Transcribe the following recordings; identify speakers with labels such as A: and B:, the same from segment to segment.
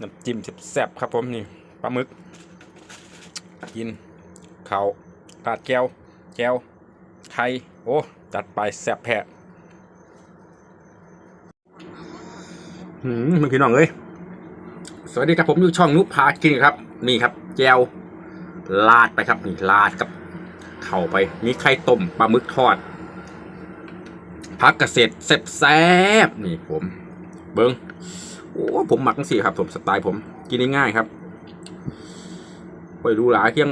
A: น้ำจิ้มแซ่บครับผมนี่ปลาหมึก กินเขาตาดแก้ว แก้วไข่โอ้ จัดไปแซ่บแพะหืมมึงพี่น้องเอ้ยสวัสดีครับผมอยู่ช่องนุพากินครับ นี่ครับ แก้วลาดไปครับนี่ลาดกับเข่าไป มีไข่ต้มปลาหมึกทอด พักเกษตรแซ่บแซบๆนี่ผม เบิ้งโอ้ผมหมักจังสี่ครับ ผมสไตล์ผมกินง่ายๆครับไปดูหลายเที่ยง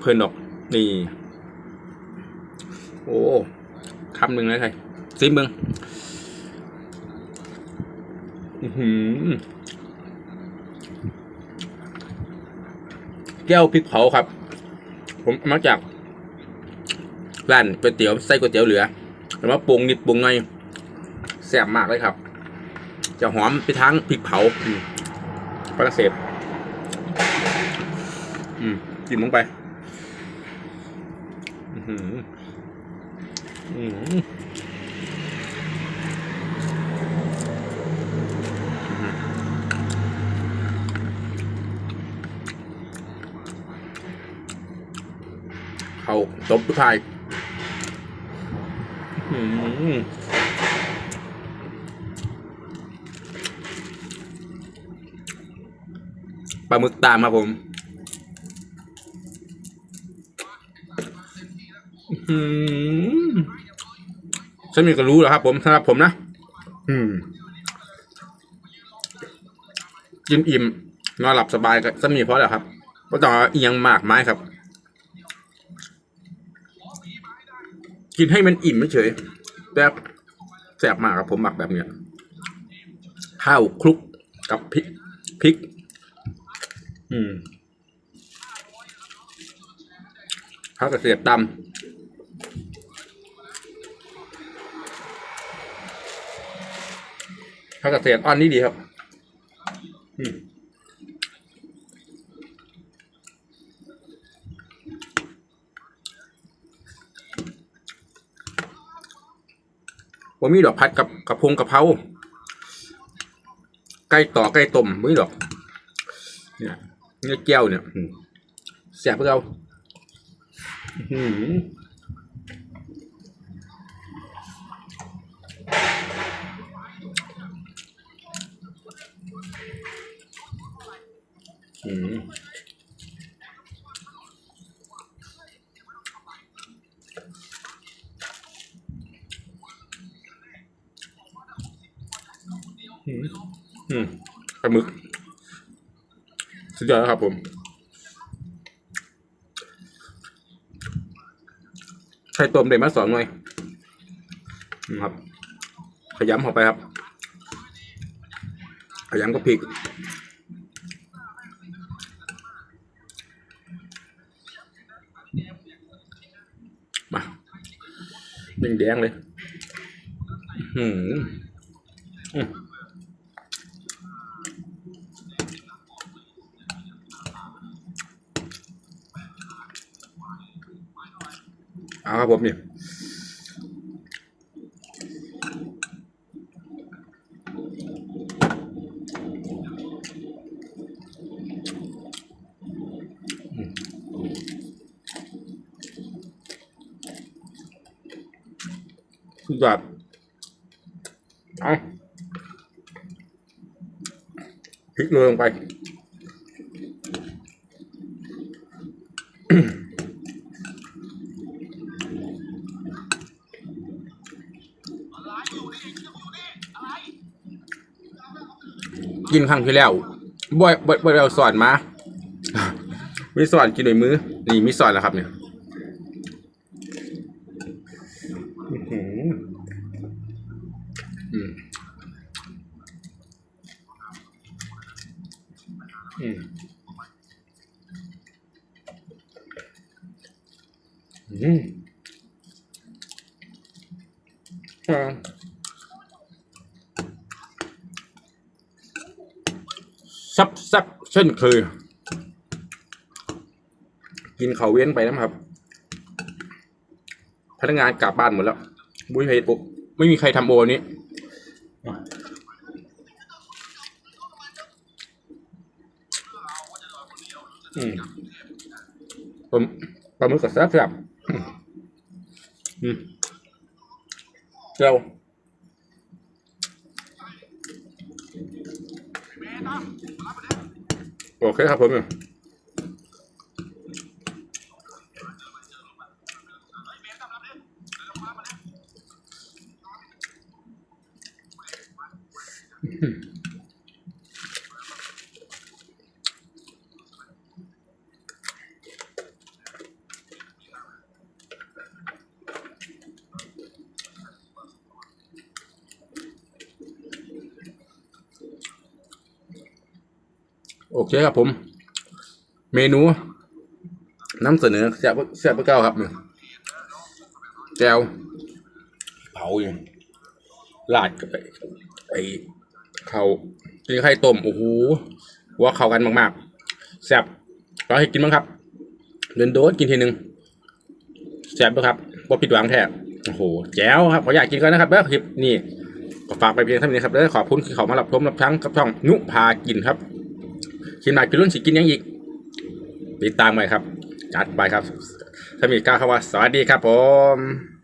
A: เพลินดอก นี่ โอ้คำหนึ่งเลยใครซิมเบิ้งอื้อหือแก้วพริกเผาครับ ผมมาจากร้านก๋วยเตี๋ยวไส้ก๋วยเตี๋ยวเหลือ แล้วมาปรุงนิดปรุงหน่อยแซ่บมากเลยครับ จะหอมไปทั้งพริกเผาฝรั่งเศสกินลงไปเขาตบทุกทาย ปลาหมึกตามครับผมอืมฉันมีก็รู้แล้วครับผมสำหรับผมนะ อืม กินอิ่ม นอนหลับสบายก็สมีเพราะแล้วครับก็ต้องเอาเอียงมากไม้ครับ กินให้มันอิ่มไม่เฉยแต่แสบมากครับผมหมักแบบเนี้ยข้าวคลุกกับพริกพริก อืมข้าวกระเทียมดำข้าวกระเทียมอ่อนนี่ดีครับ ว่ามีดอกพัดกับกับพงกะเพราไก่ต่อไก่ต้มไม่มีดอก เนี่ยเนื้อแก้วเนี่ยแสบเพื่อเราอืม อืมอืมปลาหมึก สุดยอดครับผมไข่ต้มเด็มาสองหน่อยนะครับ ขยำเข้าไปครับ ขยำกับพริกมาแดงๆเลย อืมอืม เอาครับผมเนี่ยสุดยอดเอาพริกโรยลงไป กินครั้งที่แล้วบ่อยบ่อยบ่อยเราสอนมา มีสอนกินด้วยมือ นี่มีสอนแล้วครับเนี่ยอื้อหืออืมอืมอืมอ่า ซับซับเช่นเคย กินเขาเว้นไปนะครับ พนักงานกลับบ้านหมดแล้วบุ้ยใครโอไม่มีใครทำโอนี้อืมผมปลาหมึกกับแซ่บเจ้า โอเคครับผม โอเคครับผม เมนูน้ำเสนอแซ่บแซ่บเก้าครับนี่แก้วเผาอยู่ลาดกับไอ้ไอ้เขากินไข่ต้มโอ้โหว่าเข้ากันมากๆแซ่บก็ให้กินบ้างครับเดินโดนกินทีหนึ่งแซ่บด้วยครับว่าผิดหวังแท้โอ้โหแจ๋วครับขออยากกินกันนะครับเด้อคลิปนี่ฝากไปเพียงเท่านี้ครับเด้อขอบคุณที่เขามารับชมรับทั้งกับช่องนุพากินครับ กินหมากกินรุ่นสิกินยังอีก ติดตามไปครับ จัดไปครับถ้ามีกล้าวคำว่าสวัสดีครับผม